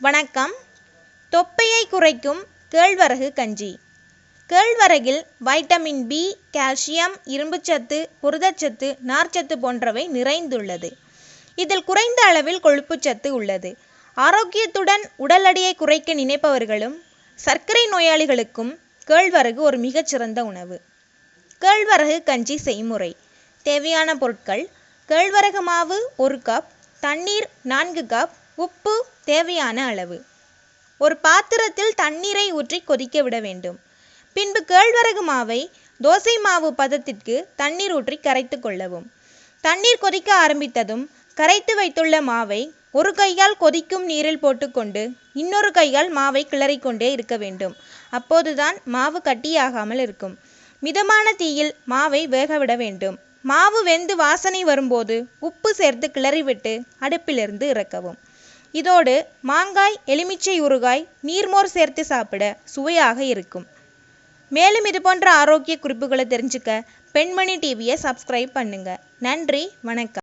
வணக்கம். தொப்பையை குறைக்கும் கேழ்வரகு கஞ்சி. கேழ்வரகில் வைட்டமின் பி கால்சியம் இரும்புச்சத்து புரதச்சத்து நார்ச்சத்து போன்றவை நிறைந்துள்ளது. இதில் குறைந்த அளவில் கொழுப்புச்சத்து உள்ளது. ஆரோக்கியத்துடன் உடல் எடையை குறைக்க நினைப்பவர்களும் சர்க்கரை நோயாளிகளுக்கும் கேழ்வரகு ஒரு மிகச்சிறந்த உணவு. கேழ்வரகு கஞ்சி செய்முறை. தேவையான பொருட்கள் கேழ்வரகு மாவு ஒரு கப் தண்ணீர் நான்கு கப் உப்பு தேவையான அளவு. ஒரு பாத்திரத்தில் தண்ணீரை ஊற்றி கொதிக்க விட வேண்டும். பின்பு கேழ்வரகு மாவை தோசை மாவு பதத்திற்கு தண்ணீர் ஊற்றி கரைத்து கொள்ளவும். தண்ணீர் கொதிக்க ஆரம்பித்ததும் கரைத்து வைத்துள்ள மாவை ஒரு கையால் கொதிக்கும் நீரில் போட்டுக்கொண்டு இன்னொரு கையால் மாவை கிளறிக்கொண்டே இருக்க வேண்டும். அப்போதுதான் மாவு கட்டியாகாமல் இருக்கும். மிதமான தீயில் மாவை வேகவிட வேண்டும். மாவு வெந்து வாசனை வரும்போது உப்பு சேர்த்து கிளறிவிட்டு அடுப்பிலிருந்து இறக்கவும். இதோடு மாங்காய் எலுமிச்சை ஊறுகாய் நீர்மோர் சேர்த்து சாப்பிட சுவையாக இருக்கும். மேலும் இது போன்ற ஆரோக்கிய குறிப்புகளை தெரிஞ்சுக்க பெண்மணி டிவியை சப்ஸ்கிரைப் பண்ணுங்க. நன்றி வணக்கம்.